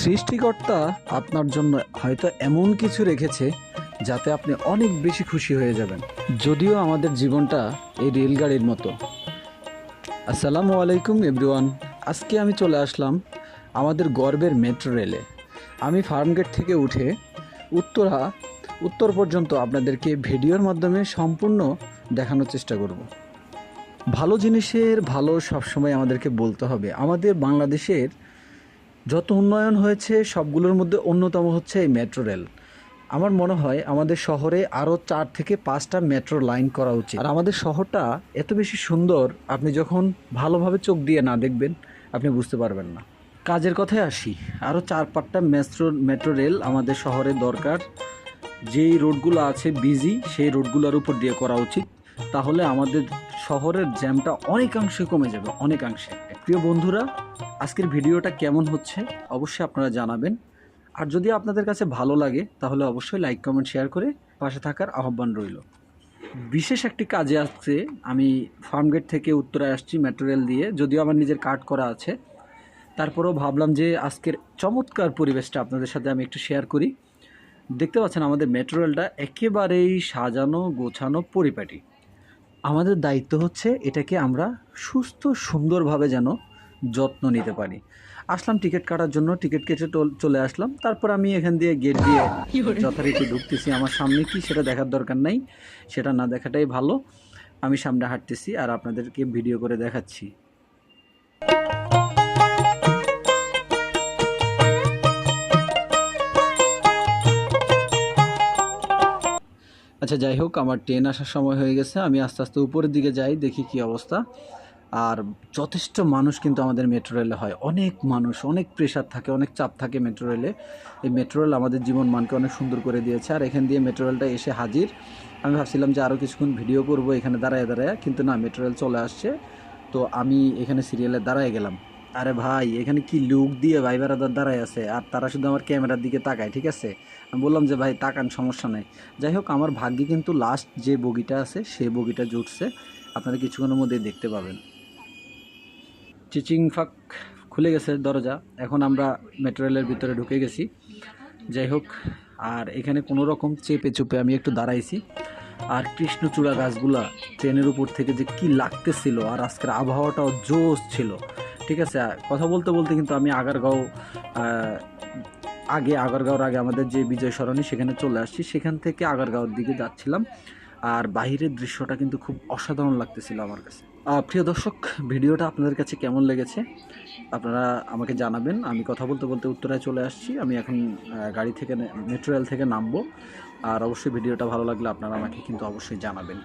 সৃষ্টিকর্তা আপনার জন্য হয়তো এমন কিছু রেখেছে যাতে আপনি অনেক বেশি খুশি হয়ে যাবেন। যদিও আমাদের জীবনটা এই রেলগাড়ির মতো। আসসালামু আলাইকুম, এভরিওয়ান। আজকে আমি চলে আসলাম আমাদের গর্বের মেট্রো রেলে। আমি ফার্মগেট থেকে উঠে উত্তরা, উত্তর পর্যন্ত আপনাদেরকে ভিডিওর মাধ্যমে সম্পূর্ণ দেখানোর চেষ্টা করব। ভালো জিনিসের ভালো সবসময় আমাদেরকে বলতে হবে। আমাদের বাংলাদেশের যত উন্নয়ন হয়েছে, সবগুলোর মধ্যে অন্যতম হচ্ছে এই মেট্রো রেল। আমার মনে হয় আমাদের শহরে আরও চার থেকে পাঁচটা মেট্রো লাইন করা উচিত। আর আমাদের শহরটা এত বেশি সুন্দর, আপনি যখন ভালোভাবে চোখ দিয়ে না দেখবেন, আপনি বুঝতে পারবেন না। কাজের কথায় আসি, আরও চার পাঁচটা মেট্রো মেট্রো রেল আমাদের শহরে দরকার। যেই রোডগুলো আছে বিজি সেই রোডগুলোর উপর দিয়ে করা উচিত। তাহলে আমাদের শহরের জ্যামটা অনেকাংশে কমে যাবে, অনেকাংশে। প্রিয় বন্ধুরা, আজকের ভিডিওটা কেমন হচ্ছে অবশ্যই আপনারা জানাবেন। আর যদি আপনাদের কাছে ভালো লাগে, তাহলে অবশ্যই লাইক, কমেন্ট, শেয়ার করে পাশে থাকার আহ্বান রইল। বিশেষ একটি কাজে আসছে আমি ফার্মগেট থেকে উত্তরায় আসছি মেট্রো রেল দিয়ে, যদিও আমার নিজের কার্ড করা আছে। তারপরেও ভাবলাম যে আজকের চমৎকার পরিবেশটা আপনাদের সাথে আমি একটু শেয়ার করি। দেখতে পাচ্ছেন আমাদের মেট্রো রেলটা একেবারেই সাজানো, গোছানো, পরিপাটি। আমাদের দায়িত্ব হচ্ছে এটাকে আমরা সুস্থ, সুন্দরভাবে যেন যত্ন নিতে পারি। আসলাম টিকিট কাটার জন্য, টিকিট কেটে চলে আসলাম। তারপর আমি এখান দিয়ে গেট দিয়ে যথারীতি ঢুকতেছি। আমার সামনে কি সেটা দেখার দরকার নাই, সেটা না দেখাটাই ভালো। আমি সামনে হাঁটতেছি আর আপনাদেরকে ভিডিও করে দেখাচ্ছি। আচ্ছা যাই হোক, আমার ট্রেন আসার সময় হয়ে গেছে। আমি আস্তে আস্তে উপরের দিকে যাই, দেখি কি অবস্থা। আর যথেষ্ট মানুষ কিন্তু আমাদের মেট্রো রেলে হয়। অনেক মানুষ, অনেক প্রেশার থাকে, অনেক চাপ থাকে মেট্রো রেলে এই মেট্রো রেল আমাদের জীবন মানকে অনেক সুন্দর করে দিয়েছে। আর এখান দিয়ে মেট্রো রেলটা এসে হাজির। আমি ভাবছিলাম যে আরও কিছুক্ষণ ভিডিও করব এখানে দাঁড়ায় দাঁড়ায়, কিন্তু না মেট্রো রেল চলে আসছে। তো আমি এখানে সিরিয়ালে দাঁড়ায় গেলাম। আরে ভাই, এখানে কি লুক দিয়ে ভাই বেড়াদার দাঁড়ায় আছে? আর তারা শুধু আমার ক্যামেরার দিকে তাকায়, ঠিক আছে? আমি বললাম যে, ভাই, তাকান, সমস্যা নেই। যাই হোক, আমার ভাগ্যে কিন্তু লাস্ট যে বগিটা আছে সেই বগিটা জুটছে। আপনারা কিছুক্ষণের মধ্যে দেখতে পাবেন। চিচিং ফাঁক খুলে গেছে দরজা। এখন আমরা মেট্রো রেলের ভিতরে ঢুকে গেছি। যাই হোক, আর এখানে কোনো রকম চেপে চুপে আমি একটু দাঁড়াইছি। আর কৃষ্ণচূড়া গাছগুলা, ট্রেনের উপর থেকে যে কি লাগতেছিল, আর আজকের আবহাওয়াটাও জোশ ছিল। ঠিক আছে? কথা বলতে বলতে কিন্তু আমি আগারগাঁও আগে, আগারগাঁওর আগে আমাদের যে বিজয় সরণি সেখানে চলে আসছি। সেখান থেকে আগারগাঁওর দিকে যাচ্ছিলাম। আর বাইরের দৃশ্যটা কিন্তু খুব অসাধারণ লাগতেছিল আমার কাছে। প্রিয় দর্শক, ভিডিওটা আপনাদের কাছে কেমন লেগেছে? আপনারা আমাকে জানাবেন। আমি কথা বলতে বলতে উত্তরায় চলে আসছি। আমি এখন গাড়ি থেকে মেট্রো রেল থেকে নামবো। আর অবশ্যই ভিডিওটা ভালো লাগলে আপনারা আমাকে কিন্তু অবশ্যই জানাবেন।